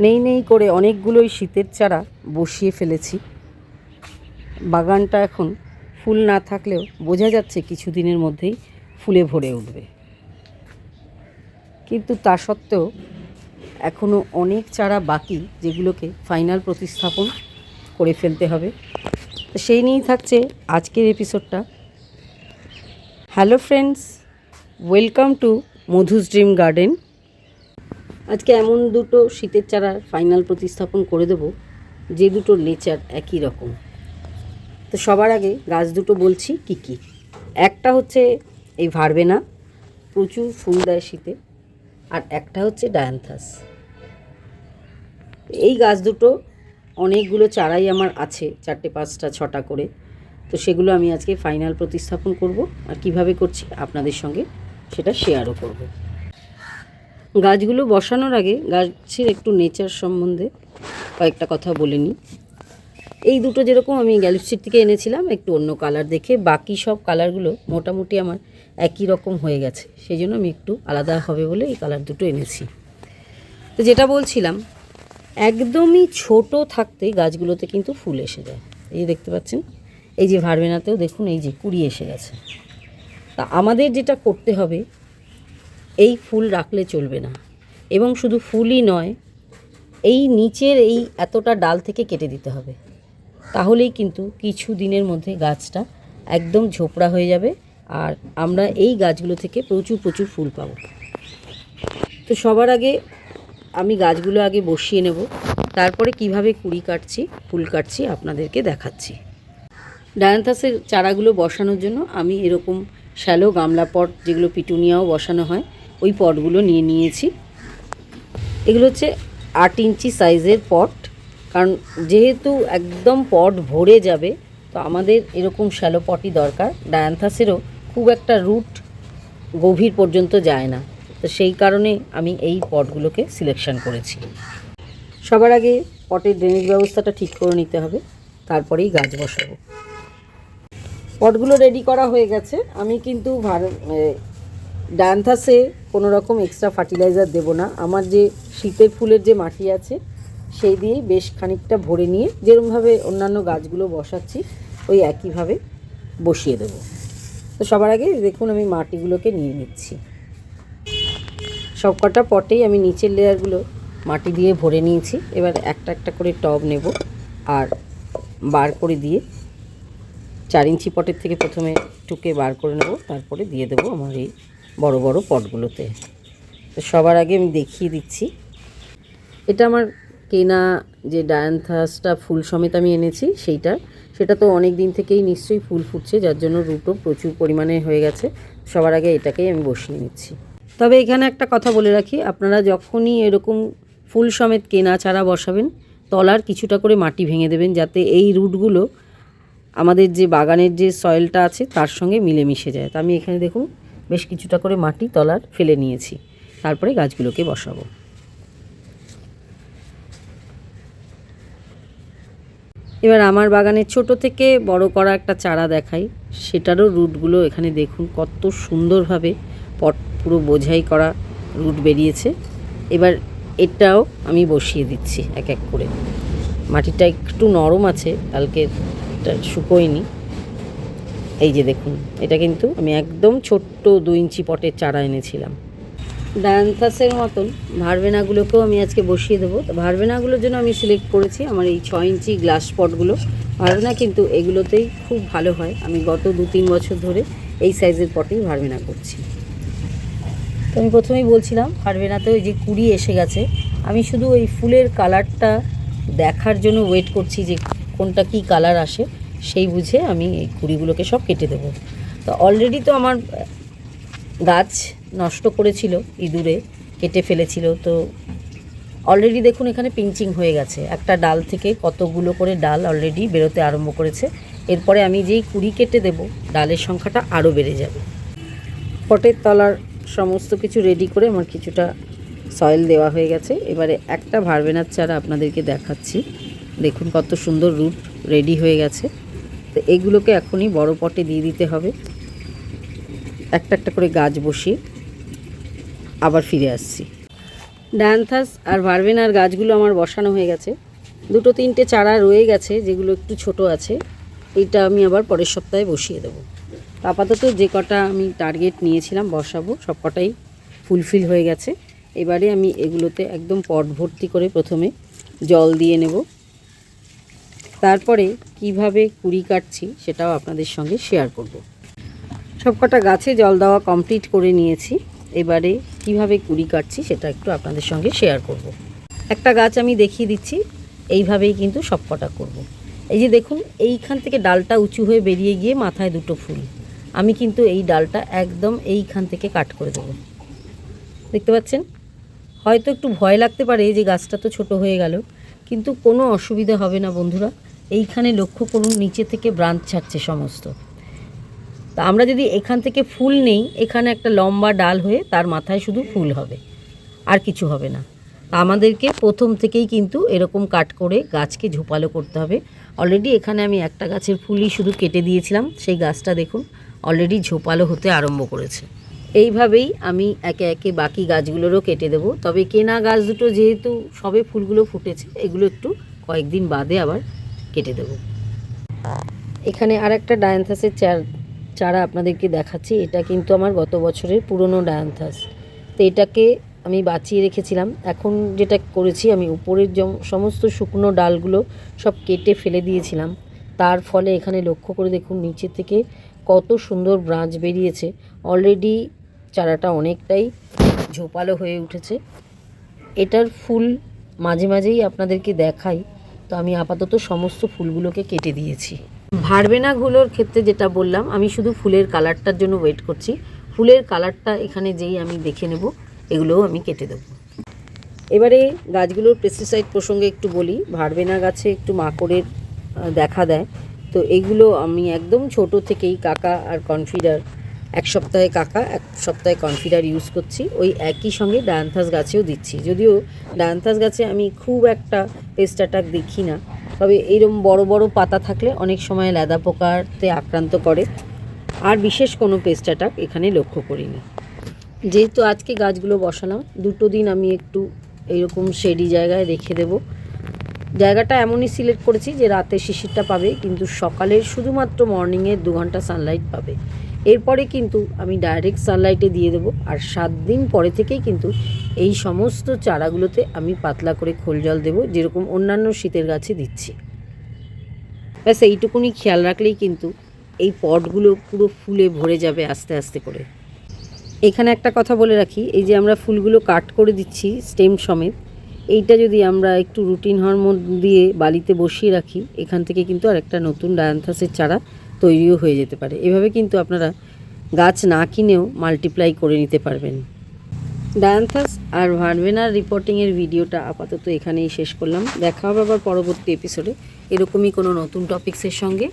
নেই নেই করে অনেকগুলোই শীতের চারা বসিয়ে ফেলেছি। বাগানটা এখন ফুল না থাকলেও বোঝা যাচ্ছে কিছুদিনের মধ্যেই ফুলে ভরে উঠবে। কিন্তু তা সত্ত্বেও এখনও অনেক চারা বাকি যেগুলোকে ফাইনাল প্রতিস্থাপন করে ফেলতে হবে। তো সেই নিয়েই থাকছে আজকের এপিসোডটা hello friends welcome to Madhu's dream garden আজকে এমন দুটো শীতের চারার ফাইনাল প্রতিস্থাপন করে দেব, যে দুটোর নেচার একই রকম। তো সবার আগে গাছ দুটো বলছি কি কি। একটা হচ্ছে এই ভারবেনা, প্রচুর ফুল দেয় শীতে, আর একটা হচ্ছে ডায়ান্থাস। এই গাছ দুটো অনেকগুলো চারাই আমার আছে, চারটে, পাঁচটা, ছটা করে। তো সেগুলো আমি আজকে ফাইনাল প্রতিস্থাপন করব, আর কীভাবে করছি আপনাদের সঙ্গে সেটা শেয়ারও করব। গাছগুলো বসানোর আগে গাছের একটু নেচার সম্বন্ধে কয়েকটা কথা বলে নিই। এই দুটো যেরকম আমি গ্যালিপসির থেকে এনেছিলাম, একটু অন্য কালার দেখে, বাকি সব কালারগুলো মোটামুটি আমার একই রকম হয়ে গেছে। সেই জন্য আমি একটু আলাদা হবে বলে এই কালার দুটো এনেছি। তো যেটা বলছিলাম, একদমই ছোট থাকতেই গাছগুলোতে কিন্তু ফুল এসে যায়। এই দেখতে পাচ্ছেন, এই যে ভারবেনাতেও দেখুন, এই যে কুড়ি এসে গেছে। তা আমাদের যেটা করতে হবে এই ফুল রাখলে চলবে না। এবং শুধু ফুলই নয়, এই নিচের এই এতটা ডাল থেকে কেটে দিতে হবে। তাহলেই কিন্তু কিছু দিনের মধ্যে গাছটা একদম ঝোপড়া হয়ে যাবে আর আমরা এই গাছগুলো থেকে প্রচুর প্রচুর ফুল পাবো। তো সবার আগে আমি গাছগুলো আগে বসিয়ে নেব। তারপরে কীভাবে কুড়ি কাটছি, ফুল কাটছি আপনাদেরকে দেখাচ্ছি। ডায়ান্থাসের চারাগুলো বসানোর জন্য আমি এরকম শ্যালো গামলা পট যেগুলো পিটুনিয়াও বসানো হয় ওই পটগুলো নিয়ে নিয়েছি। এগুলো হচ্ছে আট ইঞ্চি সাইজের পট। কারণ যেহেতু একদম পট ভরে যাবে, তো আমাদের এরকম শ্যালো পটই দরকার। ডায়ান্থাসেরও খুব একটা রুট গভীর পর্যন্ত যায় না। তো সেই কারণে আমি এই পটগুলোকে সিলেকশন করেছি। সবার আগে পটের ড্রেনেজ ব্যবস্থাটা ঠিক করে নিতে হবে। তারপরেই গাছ বসাবো। পটগুলো রেডি করা হয়ে গেছে। আমি কিন্তু ডায়ান্থাসে কোনো রকম এক্সট্রা ফার্টিলাইজার দেবো না। আমার যে শীতের ফুলের যে মাটি আছে, সেই দিয়েই বেশ খানিকটা ভরে নিয়ে যেরকমভাবে অন্যান্য গাছগুলো বসাচ্ছি, ওই একইভাবে বসিয়ে দেবো। তো সবার আগে দেখুন আমি মাটিগুলোকে নিয়ে নিচ্ছি। সব কটা পটেই আমি নিচের লেয়ারগুলো মাটি দিয়ে ভরে নিয়েছি। এবার একটা একটা করে টব নেব আর বার করে দিয়ে চার ইঞ্চি পটের থেকে প্রথমে টুকে বার করে নেব, তারপরে দিয়ে দেবো আমার এই বড় বড় পটগুলোতে। তো সবার আগে আমি দেখিয়ে দিচ্ছি। এটা আমার কেনা যে ডায়ান্থাসটা ফুল সমেত আমি এনেছি, সেইটা। সেটা তো অনেক দিন থেকেই নিশ্চয়ই ফুল ফুটছে, যার জন্য রুটও প্রচুর পরিমাণে হয়ে গেছে। সবার আগে এটাকেই আমি বসিয়ে নিচ্ছি। তবে এখানে একটা কথা বলে রাখি, আপনারা যখনই এরকম ফুল সমেত কেনা চারা বসাবেন, তলার কিছুটা করে মাটি ভেঙে দেবেন, যাতে এই রুটগুলো আমাদের যে বাগানের যে সয়েলটা আছে, তার সঙ্গে মিলেমিশে যায়। তো আমি এখানে দেখুন বেশ কিছুটা করে মাটি, তলার ফেলে নিয়েছি। তারপরে গাছগুলোকে বসাবো। এবার আমার বাগানের ছোট থেকে বড় করা একটা চারা দেখাই। সেটারও রুটগুলো এখানে দেখুন, কত সুন্দরভাবে পট, পুরো বোঝাই করা রুট বেরিয়েছে। এবার এটাও আমি বসিয়ে দিচ্ছি এক এক করে। মাটিটা একটু নরম আছে কালকে শুকোয়নি। এই যে দেখুন, এটা কিন্তু আমি একদম ছোট্ট দু ইঞ্চি পটের চারা এনেছিলাম। ডায়ান্থাসের মতন ভারবেনাগুলোকেও আমি আজকে বসিয়ে দেবো। তো ভারবেনাগুলোর জন্য আমি সিলেক্ট করেছি আমার এই ছ ইঞ্চি গ্লাস পটগুলো ভারবেনা কিন্তু এগুলোতেই খুব ভালো হয়। আমি গত দু তিন বছর ধরে এই সাইজের পটেই ভারবেনা করছি। তো আমি প্রথমেই বলছিলাম, ভারবেনাতে ওই যে কুড়ি এসে গেছে। আমি শুধু ওই ফুলের কালারটা দেখার জন্য ওয়েট করছি যে কোনটা কি কালার আসে। সেই বুঝে আমি এই কুড়িগুলোকে সব কেটে দেবো। তো অলরেডি তো আমার গাছ নষ্ট করেছিল ইঁদুরে, কেটে ফেলেছিল। তো অলরেডি দেখুন এখানে পিঞ্চিং হয়ে গেছে। একটা ডাল থেকে কতগুলো করে ডাল অলরেডি বেরোতে আরম্ভ করেছে। এরপরে আমি যেই কুড়ি কেটে দেব, ডালের সংখ্যাটা আরও বেড়ে যাবে। পটের তলার সমস্ত কিছু রেডি করে আমার কিছুটা সয়েল দেওয়া হয়ে গেছে। এবারে একটা ভারবেনার চারা আপনাদেরকে দেখাচ্ছি। দেখুন কত সুন্দর রুট রেডি হয়ে গেছে। তো এগুলোকে এখনই বড় পটে দিয়ে দিতে হবে। একটা একটা করে গাছ বসিয়ে আবার ফিরে আসছি। ডায়ান্থাস আর ভার্বেনার গাছগুলো আমার বসানো হয়ে গেছে। দুটো তিনটে চারা রয়ে গেছে, যেগুলো একটু ছোট আছে। এইটা আমি আবার পরের সপ্তাহে বসিয়ে দেবো। আপাতত যে কটা আমি টার্গেট নিয়েছিলাম বসাবো, সব কটাই ফুলফিল হয়ে গেছে। এবারে আমি এগুলোতে একদম পট ভর্তি করে প্রথমে জল দিয়ে নেব। তারপরে কীভাবে কুড়ি কাটছি সেটাও আপনাদের সঙ্গে শেয়ার করব। সবকটা গাছে জল দেওয়া কমপ্লিট করে নিয়েছি। এবারে কীভাবে কুড়ি কাটছি সেটা একটু আপনাদের সঙ্গে শেয়ার করব। একটা গাছ আমি দেখিয়ে দিচ্ছি, এইভাবেই কিন্তু সবকটা করব। এই যে দেখুন, এইখান থেকে ডালটা উঁচু হয়ে বেরিয়ে গিয়ে মাথায় দুটো ফুল। আমি কিন্তু এই ডালটা একদম এইখান থেকে কাট করে দেবো। দেখতে পাচ্ছেন? হয়তো একটু ভয় লাগতে পারে যে গাছটা তো ছোট হয়ে গেল। কিন্তু কোনো অসুবিধা হবে না, বন্ধুরা। এইখানে লক্ষ্য করুন, নিচে থেকে ব্রাঞ্চ ছাড়ছে সমস্ত। তা আমরা যদি এখান থেকে ফুল নেই, এখানে একটা লম্বা ডাল হয়ে তার মাথায় শুধু ফুল হবে, আর কিছু হবে না। আমাদেরকে প্রথম থেকেই কিন্তু এরকম কাট করে গাছকে ঝোপালো করতে হবে। অলরেডি এখানে আমি একটা গাছের ফুলই শুধু কেটে দিয়েছিলাম, সেই গাছটা দেখুন অলরেডি ঝোপালো হতে আরম্ভ করেছে। এইভাবেই আমি একে একে বাকি গাছগুলোরও কেটে দেবো। তবে কেনা গাছ দুটো যেহেতু সবে ফুলগুলো ফুটেছে, এগুলো একটু কয়েকদিন বাদে আবার কেটে দেবো। এখানে আর একটা ডায়ান্থাসের চার, চারা আপনাদেরকে দেখাচ্ছি। এটা কিন্তু আমার গত বছরের পুরনো ডায়ান্থাস। তো এটাকে আমি বাঁচিয়ে রেখেছিলাম। এখন যেটা করেছি, আমি উপরের সমস্ত শুকনো ডালগুলো সব কেটে ফেলে দিয়েছিলাম। তার ফলে এখানে লক্ষ্য করে দেখুন, নিচে থেকে কত সুন্দর ব্রাঞ্চ বেরিয়েছে। অলরেডি চারাটা অনেকটাই ঝোপালো হয়ে উঠেছে। এটার ফুল মাঝে মাঝেই আপনাদেরকে দেখাই। তো আমি আপাতত সমস্ত ফুলগুলোকে কেটে দিয়েছি। ভারবেনাগুলোর ক্ষেত্রে যেটা বললাম, আমি শুধু ফুলের কালারটার জন্য ওয়েট করছি। ফুলের কালারটা এখানে যেই আমি দেখে নেব, এগুলোও আমি কেটে দেবো। এবারে গাছগুলোর পেস্টিসাইড প্রসঙ্গে একটু বলি। ভারবেনা গাছে একটু মাকড়ের দেখা দেয়। তো এগুলো আমি একদম ছোট থেকেই কাকা আর কনফিডার এক সপ্তাহে কাকা, এক সপ্তাহে কনফিডার ইউজ করছি। ওই একই সঙ্গে ডায়ান্থাস গাছেও দিচ্ছি। যদিও ডায়ান্থাস গাছে আমি খুব একটা পেস্ট অ্যাটাক দেখি না। তবে এইরকম বড় বড় পাতা থাকলে অনেক সময় লেদা পোকাতে আক্রান্ত করে। আর বিশেষ কোনো পেস্ট অ্যাটাক এখানে লক্ষ্য করিনি। যেহেতু আজকে গাছগুলো বসালাম, দুটো দিন আমি একটু এইরকম শেডি জায়গায় রেখে দেব। জায়গাটা এমনই সিলেক্ট করেছি যে রাতে শিশিরটা পাবে, কিন্তু সকালের শুধুমাত্র মর্নিংয়ে দু ঘণ্টা সানলাইট পাবে। এরপরে কিন্তু আমি ডাইরেক্ট সানলাইটে দিয়ে দেবো। আর সাত দিন পরে থেকেই কিন্তু এই সমস্ত চারাগুলোতে আমি পাতলা করে খোল জল দেবো, যেরকম অন্যান্য শীতের গাছে দিচ্ছি। ব্যাস, এইটুকুনি খেয়াল রাখলেই কিন্তু এই পটগুলো পুরো ফুলে ভরে যাবে আস্তে আস্তে করে। এখানে একটা কথা বলে রাখি, এই যে আমরা ফুলগুলো কাট করে দিচ্ছি স্টেম সমেত এইটা যদি আমরা একটু রুটিন হরমোন দিয়ে বালিতে বসিয়ে রাখি, এখান থেকে কিন্তু আর একটা নতুন ডায়ান্থাসের চারা তৈরিও হয়ে যেতে পারে। এভাবে কিন্তু আপনারা গাছ না কিনেও মাল্টিপ্লাই করে নিতে পারবেন। ডায়ান্থাস আর ভার্ভেনার রিপোর্টিংয়ের ভিডিওটা আপাতত এখানেই শেষ করলাম। দেখা হবে আবার পরবর্তী এপিসোডে এরকমই কোনো নতুন টপিক্সের সঙ্গে।